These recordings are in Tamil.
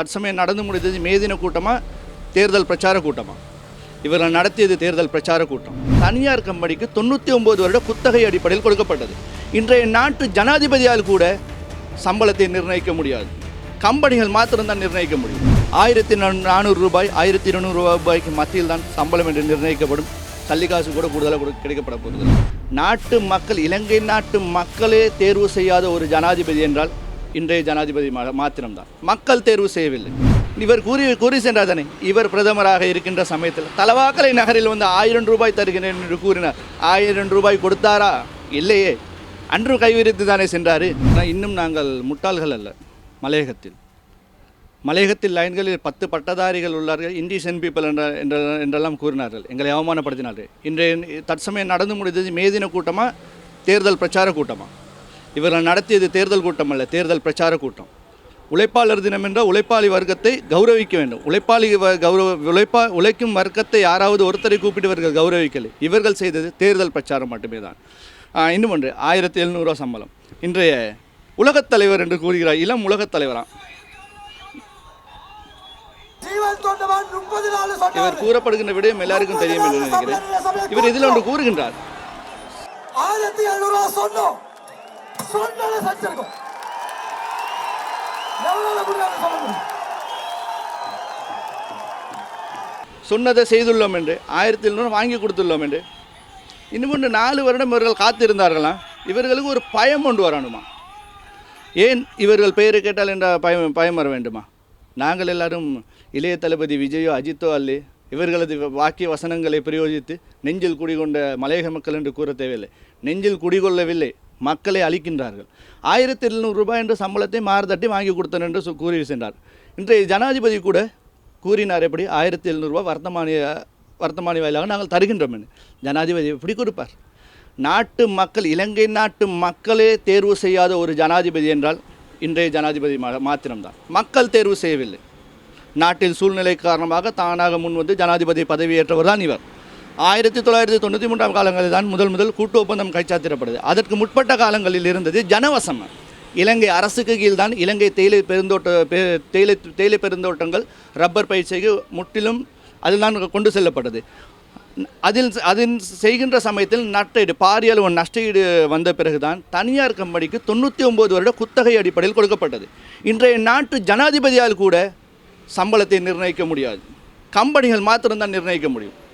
தற்சமயம் நடந்து முடிந்தது மேதின கூட்டமாக தேர்தல் பிரச்சார கூட்டமாக இவர்கள் நடத்தியது தேர்தல் பிரச்சார கூட்டம். தனியார் கம்பெனிக்கு தொண்ணூற்றி ஒம்பது வருட குத்தகை அடிப்படையில் கொடுக்கப்பட்டது. இன்றைய நாட்டு ஜனாதிபதியால் கூட சம்பளத்தை நிர்ணயிக்க முடியாது. கம்பெனிகள் மாத்திரம்தான் நிர்ணயிக்க முடியும். ஆயிரத்தி நானூறு ரூபாய் ஆயிரத்தி இருநூறு ரூபாய்க்கு மத்தியில் தான் சம்பளம் என்று நிர்ணயிக்கப்படும். சல்லிக்காசு கூட கூடுதலாக கொடு கிடைக்கப்பட போகிறது நாட்டு மக்கள் இலங்கை நாட்டு மக்களே தேர்வு செய்யாத ஒரு ஜனாதிபதி என்றால் இன்றைய ஜனாதிபதி மா- மாத்திரம்தான். மக்கள் தேர்வு செய்யவில்லை. இவர் கூறி கூறி சென்றார் தானே? இவர் பிரதமராக இருக்கின்ற சமயத்தில். தலவாக்கலை நகரில் வந்து ஆயிரம் ரூபாய் தருகிறேன் என்று கூறினார். ஆயிரம் ரூபாய் கொடுத்தாரா? இல்லையே. அன்று கைவிரித்து தானே சென்றார். இன்னும் நாங்கள் முட்டாள்கள் அல்ல. மலையகத்தில். மலையகத்தில் லைன்களில் பத்து பட்டதாரிகள் உள்ளார்கள். இண்டிசன் பீப்பிள் என்ற என்றெல்லாம் கூறினார்கள். எங்களை அவமானப்படுத்தினார்கள். இன்றைய தற்சமயம் நடந்து முடிந்தது மேதின கூட்டமாக தேர்தல் பிரச்சார கூட்டமாக இவர்கள் நடத்தியது தேர்தல் கூட்டம் அல்ல தேர்தல் பிரச்சார கூட்டம். உழைப்பாளர் தினம் என்ற உழைப்பாளி வர்க்கத்தை கௌரவிக்க வேண்டும். உழைப்பாளி கௌரவ உழைப்பா உழைக்கும் வர்க்கத்தை யாராவது ஒருத்தரை கூப்பிட்டு இவர்கள் கௌரவிக்கலை. இவர்கள் செய்தது தேர்தல் பிரச்சாரம் மட்டுமே தான் இன்னும் ஒன்று ஆயிரத்தி எழுநூறுவா சம்பளம். இன்றைய உலகத் தலைவர் என்று கூறுகிறார் இளம் உலகத் தலைவரா? ஜீவன் தொண்டவன் முப்பது நாள் இவர் கூறப்படுகின்ற விடயம் எல்லாருக்கும் தெரியும் என்று நினைக்கிறேன். இவர் இதில் ஒன்று கூறுகின்றார். ஆயிரத்தி எழுநூறு ரூபா சொன்னோம். சொன்னதை சச்சிருக்கும் சொன்னதை செய்துள்ளோம் என்று ஆயிரத்தி எழுநூறு வாங்கி கொடுத்துள்ளோம் என்று. இன்னும் ஒன்று நாலு வருடம் இவர்கள் காத்திருந்தார்களாம் இவர்களுக்கு ஒரு பயம் கொண்டு வரணுமா? ஏன் இவர்கள் பெயரை கேட்டால் என்ற பயம் பயம் வர வேண்டுமா? நாங்கள் எல்லாரும் இளைய தளபதி விஜயோ அஜித்தோ அல்லே இவர்களது வாக்கிய வசனங்களை பிரயோகித்து நெஞ்சில் குடிகொண்ட மலையக மக்கள் என்று கூற தேவையில்லை. நெஞ்சில் குடிகொள்ளவில்லை. மக்களை அழிக்கின்றார்கள். ஆயிரத்தி எழுநூறு ரூபாய் என்ற சம்பளத்தை மாறுதட்டி வாங்கி கொடுத்தேன் என்று கூறி சென்றார். இன்றைய ஜனாதிபதி கூட கூறினார் எப்படி? ஆயிரத்தி எழுநூறுபா வர்த்தமானிய வர்த்தமானி வாயிலாக நாங்கள் தருகின்றோம் என்று. ஜனாதிபதி எப்படி கொடுப்பார். நாட்டு மக்கள் இலங்கை நாட்டு மக்களே தேர்வு செய்யாத ஒரு ஜனாதிபதி என்றால் இன்றைய ஜனாதிபதி மா- மாத்திரம்தான். மக்கள் தேர்வு செய்யவில்லை. நாட்டின் சூழ்நிலை காரணமாக தானாக முன்வந்து ஜனாதிபதி பதவியேற்றவர் தான் இவர். ஆயிரத்தி தொள்ளாயிரத்தி தொண்ணூற்றி மூன்றாம் காலங்களில் தான் முதல் முதல் கூட்டு ஒப்பந்தம் கைச்சாத்திடப்படுது அதற்கு முற்பட்ட காலங்களில் இருந்தது ஜனவசம். இலங்கை அரசுக்கு கீழ் தான் இலங்கை தேயிலை பெருந்தோட்ட பெ- தேயிலை தேயிலை பெருந்தோட்டங்கள் ரப்பர் பயிற்சிக்கு முற்றிலும் அதில் தான் கொண்டு செல்லப்பட்டது. அதில் அதில் செய்கின்ற சமயத்தில் நஷ்டஈடு பாரிய அளவு நஷ்டஈடு வந்த பிறகுதான் தனியார் கம்பெனிக்கு தொண்ணூற்றி ஒம்பது வருட குத்தகை அடிப்படையில் கொடுக்கப்பட்டது. இன்றைய நாட்டு ஜனாதிபதியால் கூட சம்பளத்தை நிர்ணயிக்க முடியாது. கம்பெனிகள் மாத்திரம்தான் நிர்ணயிக்க முடியும்.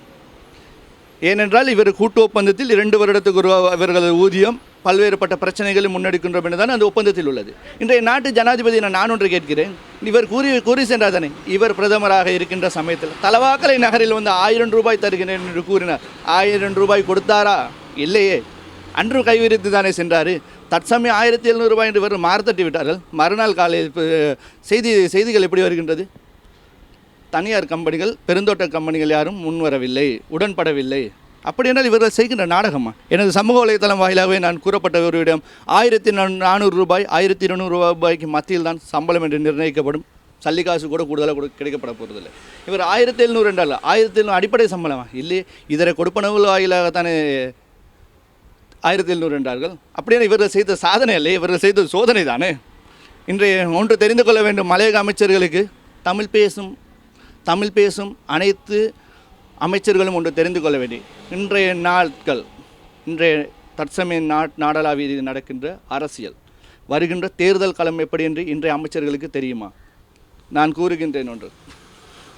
ஏனென்றால் இவர் கூட்டு ஒப்பந்தத்தில் இரண்டு வருடத்துக்கு ஒரு இவர்களது ஊதியம் பல்வேறுபட்ட பிரச்சனைகளை முன்னெடுக்கின்றோம் என்றுதான் அந்த ஒப்பந்தத்தில் உள்ளது. இன்றைய நாட்டு ஜனாதிபதி நான் ஒன்று கேட்கிறேன். இவர் கூறி கூறி சென்றார் தானே இவர் பிரதமராக இருக்கின்ற சமயத்தில். தலவாக்கலை நகரில் வந்து ஆயிரம் ரூபாய் தருகிறேன் என்று கூறினார். ஆயிரம் ரூபாய் கொடுத்தாரா? இல்லையே. அன்று கைவிரித்து தானே சென்றார். தற்சமயம் ஆயிரத்தி எழுநூறுபாய் என்று இவர் மாறுத்தட்டி விட்டார்கள். மறுநாள் காலையில் செய்தி செய்திகள் எப்படி வருகின்றது? தனியார் கம்பெனிகள் பெருந்தோட்ட கம்பெனிகள் யாரும் முன்வரவில்லை உடன்படவில்லை. அப்படி என்றால் இவர்கள் செய்கின்ற நாடகமா? எனது சமூக வலைதளம் வாயிலாகவே நான் கூறப்பட்டவர்களிடம் ஆயிரத்தி நானூறு ரூபாய் ஆயிரத்தி இருநூறு ரூபாய்க்கு மத்தியில் தான் சம்பளம் என்று நிர்ணயிக்கப்படும். சல்லிக்காசு கூட கூடுதலாக கொடு கிடைக்கப்பட போகிறதில்லை இவர் ஆயிரத்தி எழுநூறு என்றால் ஆயிரத்தி எழுநூறு அடிப்படை சம்பளமா? இல்லை இதர கொடுப்பனவுகள் வாயிலாகத்தானே ஆயிரத்தி எழுநூறு என்றார்கள். அப்படியே இவர்கள் செய்த சாதனை இல்லை இவர்கள் செய்த சோதனை தானே? இன்றைய ஒன்று தெரிந்து கொள்ள வேண்டும் மலையக அமைச்சர்களுக்கு. தமிழ் பேசும் தமிழ் பேசும் அனைத்து அமைச்சர்களும் ஒன்று தெரிந்து கொள்ள வேண்டும் இன்றைய நாட்கள் இன்றைய தற்சமய நாட் நாடளாவிய நடக்கின்ற அரசியல். வருகின்ற தேர்தல் களம் எப்படி என்று இன்றைய அமைச்சர்களுக்கு தெரியுமா? நான் கூறுகின்றேன் ஒன்று.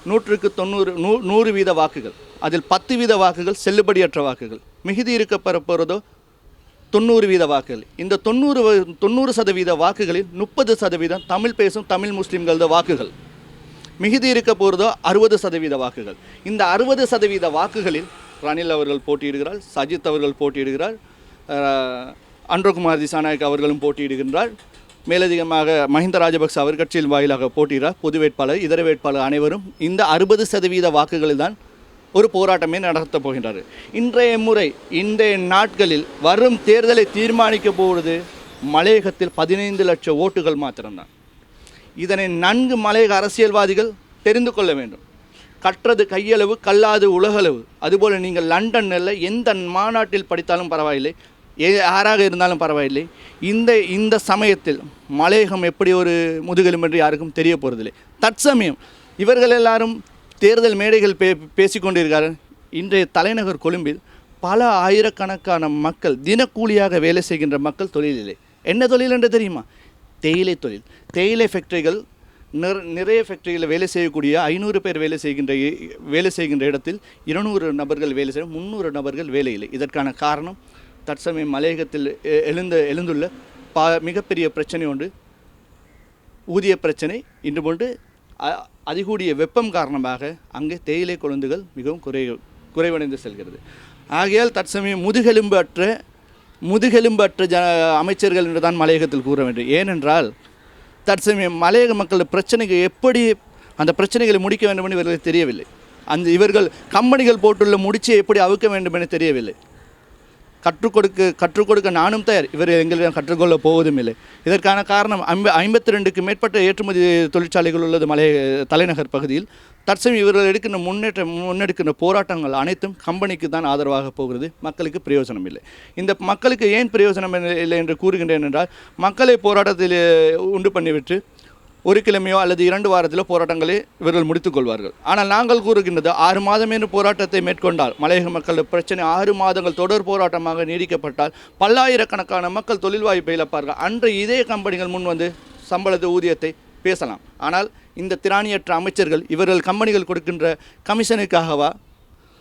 நூற்றுக்கு தொண்ணூறு நூ நூறு வீத வாக்குகள் அதில் பத்து வீத வாக்குகள் செல்லுபடியற்ற வாக்குகள். மிகுதி இருக்க போகிறதோ தொண்ணூறு வீத வாக்குகள். இந்த தொண்ணூறு தொண்ணூறு சதவீத வாக்குகளில் முப்பது சதவீதம் தமிழ் பேசும் தமிழ் முஸ்லிம்களது வாக்குகள். மிகுதி இருக்க போகிறதோ அறுபது சதவீத வாக்குகள். இந்த அறுபது சதவீத வாக்குகளில் ரணில் அவர்கள் போட்டியிடுகிறார் சஜித் அவர்கள் போட்டியிடுகிறார் அன்றகுமார் திசாநாயக் அவர்களும் போட்டியிடுகின்றார். மேலதிகமாக மஹிந்த ராஜபக்ச அவர் கட்சியின் வாயிலாக போட்டியிடார் பொது வேட்பாளர் இதர வேட்பாளர் அனைவரும் இந்த அறுபது சதவீத வாக்குகளில் தான் ஒரு போராட்டமே நடத்தப் போகின்றார் இன்றைய முறை இன்றைய நாட்களில் வரும் தேர்தலை தீர்மானிக்க போவது மலையகத்தில் பதினைந்து லட்சம் ஓட்டுகள் மாத்திரம்தான். இதனை நன்கு மலையக அரசியல்வாதிகள் தெரிந்து கொள்ள வேண்டும். கற்றது கையளவு கல்லாது உலகளவு. அதுபோல் நீங்கள் லண்டனில் எந்த மாநாட்டில் படித்தாலும் பரவாயில்லை ஏ யாராக இருந்தாலும் பரவாயில்லை. இந்த இந்த சமயத்தில் மலையகம் எப்படி ஒரு முதுகெலும் என்று யாருக்கும் தெரிய போகிறதில்லை தற்சமயம் இவர்கள் எல்லாரும் தேர்தல் மேடைகள் பே பேசிக்கொண்டிருக்கிறார்கள். இன்றைய தலைநகர் கொழும்பில் பல ஆயிரக்கணக்கான மக்கள் தினக்கூலியாக வேலை செய்கின்ற மக்கள் தொழிலில்லை. என்ன தொழில் என்று தெரியுமா? தேயிலை தொழில். தேயிலை ஃபேக்டரிகள் நிற நிறைய ஃபேக்டரியில் வேலை செய்யக்கூடிய ஐநூறு பேர் வேலை செய்கின்ற வேலை செய்கின்ற இடத்தில் இருநூறு நபர்கள் வேலை செய்ய முந்நூறு நபர்கள் வேலை இல்லை. இதற்கான காரணம் தற்சமயம் மலையகத்தில் எழுந்த எழுந்துள்ள பா மிகப்பெரிய பிரச்சனை ஒன்று ஊதிய பிரச்சனை. இன்று கொண்டு அ- அதிகூடிய வெப்பம் காரணமாக அங்கே தேயிலை கொழுந்துகள் மிகவும் குறை குறைவடைந்து செல்கிறது. ஆகையால் தற்சமயம் முதுகெலும்பு அற்ற முதுகெலும்பு அற்ற ஜ அமைச்சர்கள் என்று தான் மலையகத்தில் கூற வேண்டும். ஏனென்றால் தற்சமயம் மலையக மக்கள் பிரச்சனைக்கு எப்படி அந்த பிரச்சனைகளை முடிக்க வேண்டும் என்று இவர்களுக்கு தெரியவில்லை. அந்த இவர்கள் கம்பெனிகள் போட்டுள்ள முடிச்சை எப்படி அவுக்க வேண்டும் என தெரியவில்லை. கற்றுக் கொடுக்க கற்றுக் கொடுக்க நானும் தயார். இவர் எங்களிடம் கற்றுக்கொள்ள போவதும் இல்லை. இதற்கான காரணம் ஐம்ப ஐம்பத்தி ரெண்டுக்கு மேற்பட்ட ஏற்றுமதி தொழிற்சாலைகள் உள்ளது மலை தலைநகர் பகுதியில். தற்சமயம் இவர்கள் எடுக்கின்ற முன்னேற்ற முன்னெடுக்கின்ற போராட்டங்கள் அனைத்தும் கம்பெனிக்கு தான் ஆதரவாக போகிறது. மக்களுக்கு பிரயோஜனம் இல்லை. இந்த மக்களுக்கு ஏன் பிரயோஜனம் இல்லை என்று கூறுகின்றேன் என்றால் மக்களை போராட்டத்தில் உண்டு பண்ணிவிட்டு ஒரு கிழமையோ அல்லது இரண்டு வாரத்திலோ போராட்டங்களை இவர்கள் முடித்துக்கொள்வார்கள் ஆனால் நாங்கள் கூறுகின்றது ஆறு மாதம் என்று போராட்டத்தை மேற்கொண்டால் மலையக மக்கள் பிரச்சனை ஆறு மாதங்கள் தொடர் போராட்டமாக நீடிக்கப்பட்டால் பல்லாயிரக்கணக்கான மக்கள் தொழில் வாய்ப்பை இழப்பார்கள். அன்று இதே கம்பெனிகள் முன் வந்து சம்பளத்து ஊதியத்தை பேசலாம். ஆனால் இந்த திராணியற்ற அமைச்சர்கள் இவர்கள் கம்பெனிகள் கொடுக்கின்ற கமிஷனுக்காகவா?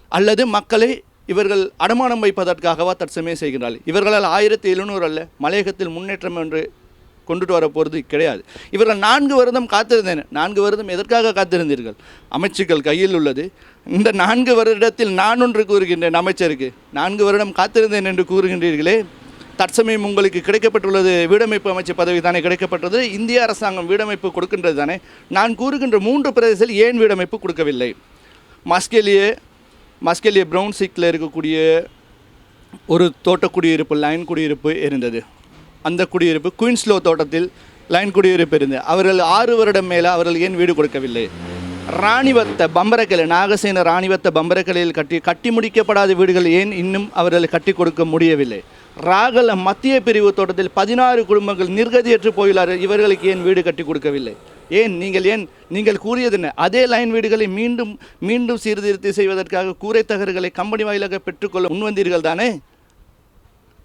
அல்லது மக்களை இவர்கள் அடமானம் வைப்பதற்காகவா தற்சமயம் செய்கிறார்கள் இவர்களால் ஆயிரத்தி எழுநூறு அல்ல மலையகத்தில் முன்னேற்றம் என்று கொண்டுட்டு வர போகிறது கிடையாது. இவர்கள் நான்கு வருடம் காத்திருந்தேன் நான்கு வருடம் எதற்காக காத்திருந்தீர்கள்? அமைச்சுக்கள் கையில் உள்ளது. இந்த நான்கு வருடத்தில் நான் ஒன்று கூறுகின்றேன் அமைச்சருக்கு. நான்கு வருடம் காத்திருந்தேன் என்று கூறுகின்றீர்களே. தற்சமயம் உங்களுக்கு கிடைக்கப்பட்டுள்ளது வீடமைப்பு அமைச்சு பதவி தானே கிடைக்கப்பட்டது இந்திய அரசாங்கம் வீடமைப்பு கொடுக்கின்றது தானே. நான் கூறுகின்ற மூன்று பிரதேசத்தில் ஏன் வீடமைப்பு கொடுக்கவில்லை? மஸ்கெலியே மஸ்கெலியே ப்ரௌன் சிக்கில் இருக்கக்கூடிய ஒரு தோட்ட குடியிருப்பு லைன் குடியிருப்பு இருந்தது. அந்த குடியிருப்பு குயின்ஸ்லோ தோட்டத்தில் லைன் குடியிருப்பு இருந்தது. அவர்கள் ஆறு வருடம் மேலே அவர்கள் ஏன் வீடு கொடுக்கவில்லை? ராணிவத்த பம்பரக்கலை நாகசேன ராணிவத்த பம்பரக்கலையில் கட்டி கட்டி முடிக்கப்படாத வீடுகள் ஏன் இன்னும் அவர்கள் கட்டி கொடுக்க முடியவில்லை? ராகல மத்திய பிரிவு தோட்டத்தில் பதினாறு குடும்பங்கள் நிர்கதியற்று போயுள்ளார்கள் இவர்களுக்கு ஏன் வீடு கட்டி கொடுக்கவில்லை? ஏன் நீங்கள் ஏன் நீங்கள் கூறியது என்ன அதே லைன் வீடுகளை மீண்டும் மீண்டும் சீர்திருத்தி செய்வதற்காக கூரை தகர்களை கம்பெனி வாயிலாக பெற்றுக்கொள்ள முன்வந்தீர்கள் தானே?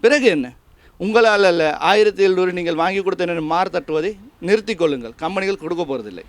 பிறகு என்ன? உங்களால் அல்ல ஆயிரத்தி எழுநூறு நீங்கள் வாங்கி கொடுத்த மாறு தட்டுவதை நிறுத்திக்கொள்ளுங்கள் கம்பெனிகள் கொடுக்க போகிறதில்லை